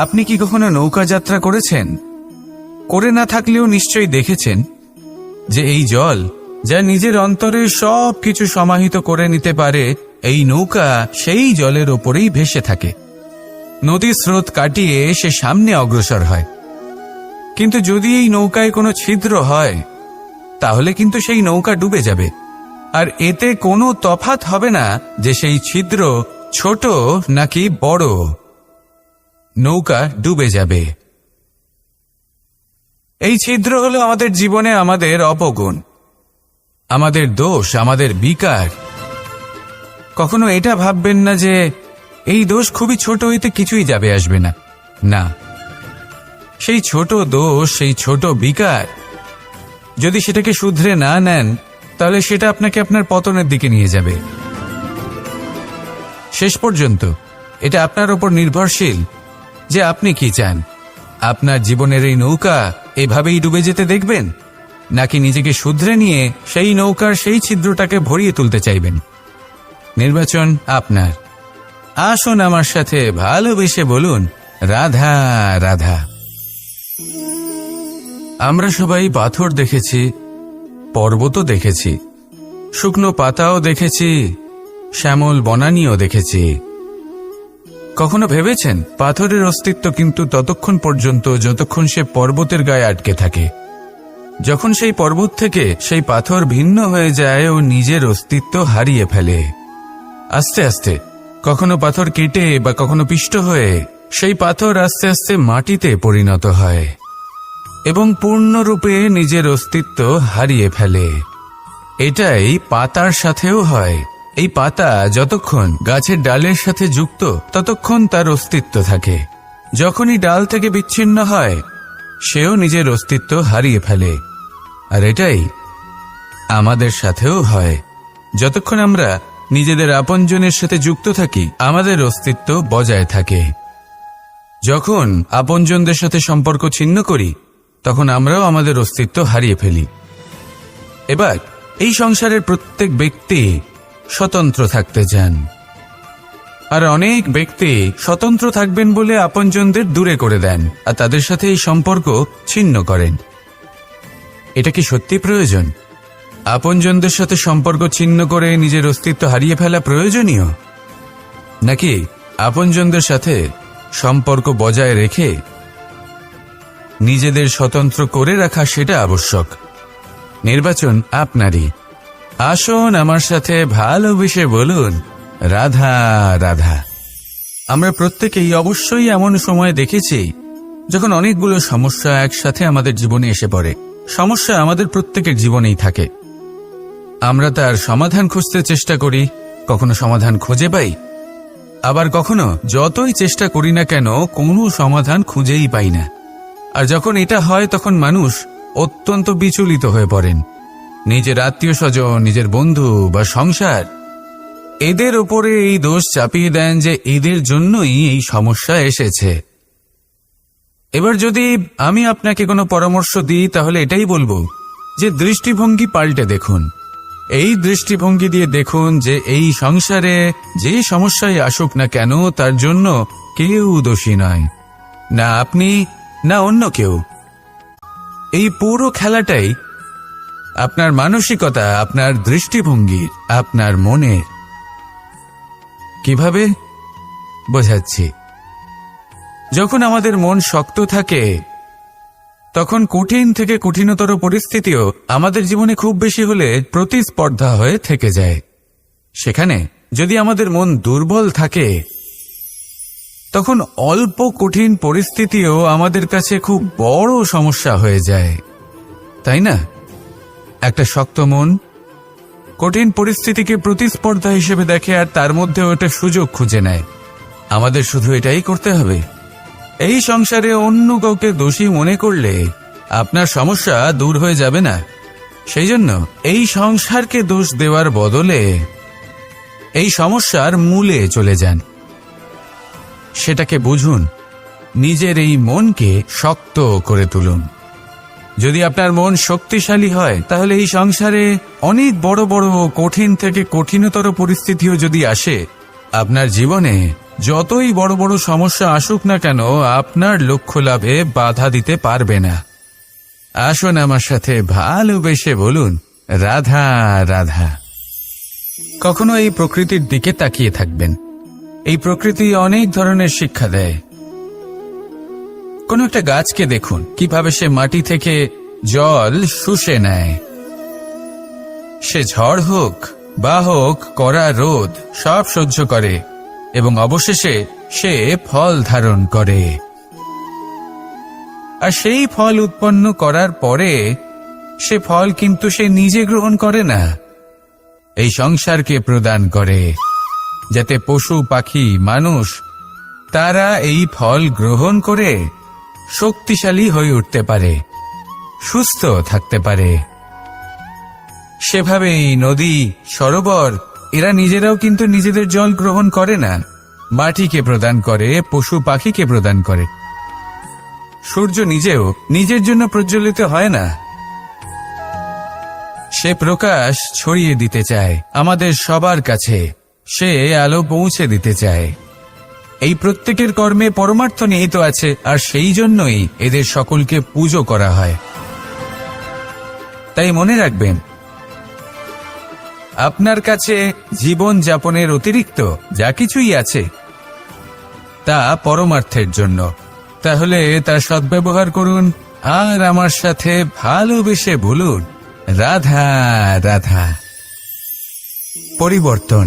আপনি কি কখনো নৌকা যাত্রা করেছেন? করে না থাকলেও নিশ্চয়ই দেখেছেন যে এই জল যা নিজের অন্তরে সব কিছু সমাহিত করে নিতে পারে, এই নৌকা সেই জলের ওপরেই ভেসে থাকে। নদীর স্রোত কাটিয়ে সে সামনে অগ্রসর হয়। কিন্তু যদি এই নৌকায় কোনো ছিদ্র হয়, তাহলে কিন্তু সেই নৌকা ডুবে যাবে। আর এতে কোনো তফাত হবে না যে সেই ছিদ্র ছোট নাকি বড়। নৌকা ডুবে যাবে। এই ছিদ্র হলো আমাদের জীবনে আমাদের অপগুণ। আমাদের দোষ, আমাদের বিকার। কখনো এটা ভাববেন না যে এই দোষ খুবই ছোট হইতে কিছুই যাবে, আসবে না। না। সেই ছোট দোষ, সেই ছোট বিকার, যদি সেটাকে শুধরে না নেন, তাহলে সেটা আপনাকে আপনার পতনের দিকে নিয়ে যাবে। শেষ পর্যন্ত, এটা আপনার ওপর নির্ভরশীল। যে আপনি কি চান? আপনার জীবনের এই নৌকা এভাবেই ডুবে যেতে দেখবেন? নাকি নিজেকে শুধরে নিয়ে সেই নৌকার সেই ছিদ্রটাকে ভরিয়ে তুলতে চাইবেন? নির্বাচন আপনার। আসুন আমার সাথে ভালোবেসে বলুন, রাধা রাধা। আমরা সবাই পাথর দেখেছি, পর্বতও দেখেছি, শুকনো পাতাও দেখেছি, শ্যামল বনানিও দেখেছি। কখনো ভেবেছেন? পাথরের অস্তিত্ব কিন্তু ততক্ষণ পর্যন্ত যতক্ষণ সে পর্বতের গায়ে আটকে থাকে। যখন সেই পর্বত থেকে সেই পাথর ভিন্ন হয়ে যায়, ও নিজের অস্তিত্ব হারিয়ে ফেলে। আস্তে আস্তে, কখনো পাথর কেটে বা কখনো পিষ্ট হয়ে, সেই পাথর আস্তে আস্তে মাটিতে পরিণত হয় এবং পূর্ণরূপে নিজের অস্তিত্ব হারিয়ে ফেলে। এটাই পাতার সাথেও হয়। এই পাতা যতক্ষণ গাছের ডালের সাথে যুক্ত, ততক্ষণ তার অস্তিত্ব থাকে। যখনই ডাল থেকে বিচ্ছিন্ন হয়, সেও নিজের অস্তিত্ব হারিয়ে ফেলে। আর এটাই আমাদের সাথেও হয়। যতক্ষণ আমরা নিজেদের আপনজনের সাথে যুক্ত থাকি, আমাদের অস্তিত্ব বজায় থাকে। যখন আপনজনদের সাথে সম্পর্ক ছিন্ন করি, তখন আমরাও আমাদের অস্তিত্ব হারিয়ে ফেলি। এবার, এই সংসারের প্রত্যেক ব্যক্তি স্বতন্ত্র থাকতে চান। আর অনেক ব্যক্তি স্বতন্ত্র থাকবেন বলে আপনজনদের দূরে করে দেন আর তাদের সাথে এই সম্পর্ক ছিন্ন করেন। এটা কি সত্যি প্রয়োজন? আপনজনদের সাথে সম্পর্ক ছিন্ন করে নিজের অস্তিত্ব হারিয়ে ফেলা প্রয়োজনীয়? নাকি আপনজনদের সাথে সম্পর্ক বজায় রেখে নিজেদের স্বতন্ত্র করে রাখা সেটা আবশ্যক? নির্বাচন আপনারই। আসুন আমার সাথে ভালোবেসে বলুন। রাধা রাধা। আমরা প্রত্যেকেই অবশ্যই এমন সময় দেখেছি, যখন অনেকগুলো সমস্যা একসাথে আমাদের জীবনে এসে পড়ে। সমস্যা আমাদের প্রত্যেকের জীবনেই থাকে। আমরা তার সমাধান খুঁজতে চেষ্টা করি, কখনো সমাধান খুঁজে পাই। আবার কখনো যতই চেষ্টা করি না কেন, কোনো সমাধান খুঁজেই পাই না। আর যখন এটা হয়, তখন মানুষ অত্যন্ত বিচলিত হয়ে পড়েন। নিজের আত্মীয় স্বজন নিজের বন্ধু বা সংসার। এদের ওপরে এই দোষ চাপিয়ে দেন যে এদের জন্যই এই সমস্যা এসেছে। এবার যদি আমি আপনাকে কোনো পরামর্শ দিই, তাহলে এটাই বলব যে দৃষ্টিভঙ্গি পাল্টে দেখুন। এই দৃষ্টিভঙ্গি দিয়ে দেখুন যে এই সংসারে যে সমস্যায় আসুক না কেন, তার জন্য কেউ দোষী নয়। না আপনি, না অন্য কেউ। এই পুরো খেলাটাই আপনার মানসিকতা, আপনার দৃষ্টিভঙ্গি, আপনার মনের কীভাবে? বোঝাচ্ছি। যখন আমাদের মন শক্ত থাকে, তখন কঠিন থেকে কঠিনতর পরিস্থিতিও আমাদের জীবনে খুব বেশি হলে প্রতিস্পর্ধা হয়ে থেকে যায়। সেখানে যদি আমাদের মন দুর্বল থাকে, তখন অল্প কঠিন পরিস্থিতিও আমাদের কাছে খুব বড় সমস্যা হয়ে যায়। তাই না? একটা শক্ত মন, কঠিন পরিস্থিতিকে প্রতিস্পর্ধা হিসেবে দেখে আর তার মধ্যে ওটা সুযোগ খুঁজে নেয়। আমাদের শুধু এটাই করতে হবে। এই সংসারে অন্য কাউকে দোষী মনে করলে আপনার সমস্যা দূর হয়ে যাবে না। সেই জন্য এই সংসারকে দোষ দেওয়ার বদলে এই সমস্যার মূলে চলে যান। সেটাকে বুঝুন, নিজের এই মনকে শক্ত করে তুলুন। যদি আপনার মন শক্তিশালী হয়, তাহলে এই সংসারে অনেক বড় বড় কঠিন থেকে কঠিনতর পরিস্থিতিও যদি আসে, আপনার জীবনে যতই বড় বড় সমস্যা আসুক না কেন, আপনার লক্ষ্য লাভে বাধা দিতে পারবে না। আসুন আমার সাথে ভালোবেসে বলুন, রাধা রাধা। কখনো এই প্রকৃতির দিকে তাকিয়ে থাকবেন। এই প্রকৃতি অনেক ধরনের শিক্ষা দেয়। কোনো একটা গাছকে দেখুন, কীভাবে সে মাটি থেকে জল শুষে নেয়। সে ঝড় হোক, বা হোক, কড়া রোদ, সব সহ্য করে, এবং অবশেষে সে ফল ধারণ করে। আর সেই ফল উৎপন্ন করার পরে সে ফল কিন্তু সে নিজে গ্রহণ করে না। এই সংসারকে প্রদান করে, যাতে পশু, পাখি, মানুষ, তারা এই ফল গ্রহণ করে। শক্তিশালী হয়ে উঠতে পারে, সুস্থ থাকতে পারে। সেভাবেই নদী, সরোবর, এরা নিজেরাও কিন্তু নিজেদের জল গ্রহণ করে না। মাটিকে প্রদান করে, পশু পাখিকে প্রদান করে। সূর্য নিজেও নিজের জন্য প্রজ্বলিত হয় না। সে প্রকাশ ছড়িয়ে দিতে চায় আমাদের সবার কাছে। সে আলো পৌঁছে দিতে চায়। এই প্রত্যেকের কর্মে পরমার্থ নিহিত আছে, আর সেই জন্যই এদের সকলকে পুজো করা হয়। তাই মনে রাখবেন, আপনার কাছে জীবন যাপনের অতিরিক্ত যা কিছুই আছে, তা পরমার্থের জন্য। তাহলে তার সদ্ব্যবহার করুন, আর আমার সাথে ভালোবেসে বলুন, রাধা রাধা। পরিবর্তন।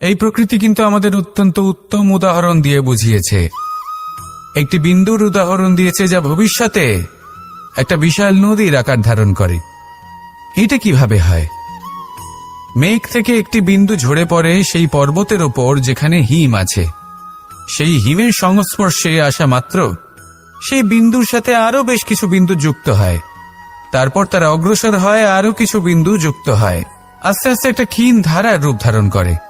এই প্রকৃতি কিন্তু আমাদের অত্যন্ত উত্তম উদাহরণ দিয়ে বুঝিয়েছে। একটি বিন্দুর উদাহরণ দিয়েছে যা ভবিষ্যতে একটা বিশাল নদীর আকার ধারণ করে। এটা কীভাবে হয়? মেঘ থেকে একটি বিন্দু ঝরে পড়ে সেই পর্বতের ওপর যেখানে হিম আছে। সেই হিমের সংস্পর্শে আসা মাত্র সেই বিন্দুর সাথে আরও বেশ কিছু বিন্দু যুক্ত হয়। তারপর তারা অগ্রসর হয় আরও কিছু বিন্দু যুক্ত হয়। আস্তে আস্তে একটা ক্ষীণ ধারার রূপ ধারণ করে।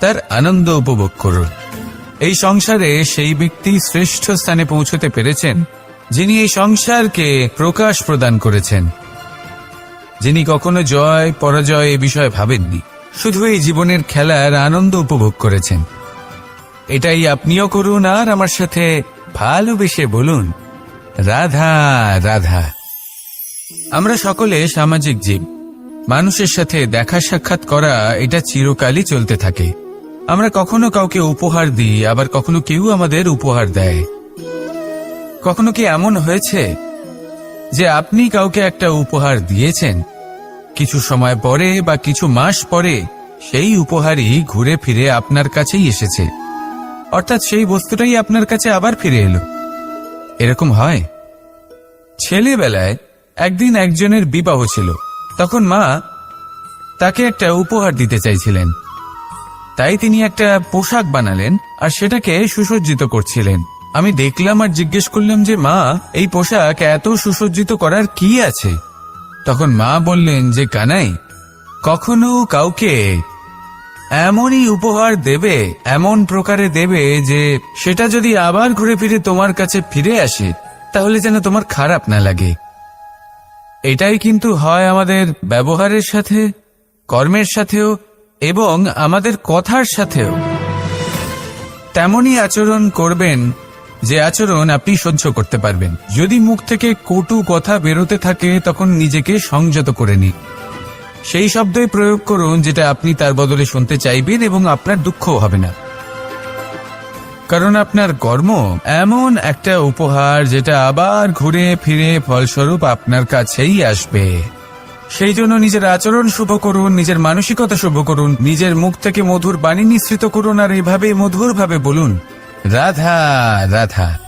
তার আনন্দ উপভোগ করুন। এই সংসারে সেই ব্যক্তি শ্রেষ্ঠ স্থানে পৌঁছতে পেরেছেন, যিনি এই সংসারকে প্রকাশ প্রদান করেছেন। যিনি কখনো জয়, পরাজয় এ বিষয়ে ভাবেননি, শুধু এই জীবনের খেলার আনন্দ উপভোগ করেছেন। এটাই আপনিও করুন আর আমার সাথে ভালোবেসে বলুন, রাধা রাধা। আমরা সকলে সামাজিক জীব। মানুষের সাথে দেখা সাক্ষাৎ করা এটা চিরকালই চলতে থাকে। আমরা কখনো কাউকে উপহার দিই, আবার কখনো কেউ আমাদের উপহার দেয়। কখনো কি এমন হয়েছে যে আপনি কাউকে একটা উপহার দিয়েছেন? কিছু সময় পরে বা কিছু মাস পরে সেই উপহারই ঘুরে ফিরে আপনার কাছেই এসেছে। অর্থাৎ সেই বস্তুটাই আপনার কাছে আবার ফিরে এলো। এরকম হয়? ছেলেবেলায় একদিন একজনের বিবাহ ছিল। তখন মা তাকে একটা উপহার দিতে চাইছিলেন। তাই তিনি একটা পোশাক বানালেন আর সেটাকে সুসজ্জিত করছিলেন। আমি দেখলাম আর জিজ্ঞেস করলাম যে, মা, এই পোশাক এত সুসজ্জিত করার কি আছে? তখন মা বললেন যে, কানাই, কখনো কাউকে এমনই উপহার দেবে, এমন প্রকারে দেবে যে, সেটা যদি আবার ঘুরে ফিরে তোমার কাছে ফিরে আসে, তাহলে যেন তোমার খারাপ না লাগে। এটাই কিন্তু হয় আমাদের ব্যবহারের সাথে, কর্মের সাথেও এবং আমাদের কথার সাথেও। তেমনই আচরণ করবেন যে আচরণ আপনি সহ্য করতে পারবেন। যদি মুখ থেকে কটু কথা বেরোতে থাকে, তখন নিজেকে সংযত করে নিন। সেই শব্দই প্রয়োগ করুন যেটা আপনি তার বদলে শুনতে চাইবেন এবং আপনার দুঃখও হবে না। কারণ আপনার কর্ম এমন একটা উপহার যেটা আবার ঘুরে ফিরে ফলস্বরূপ আপনার কাছেই আসবে। সেই জন্য নিজের আচরণ শুভ করুন, নিজের মানসিকতা শুভ করুন, নিজের মুখ থেকে মধুর বাণী নিঃসৃত করুন আর এভাবে মধুরভাবে বলুন, রাধা রাধা।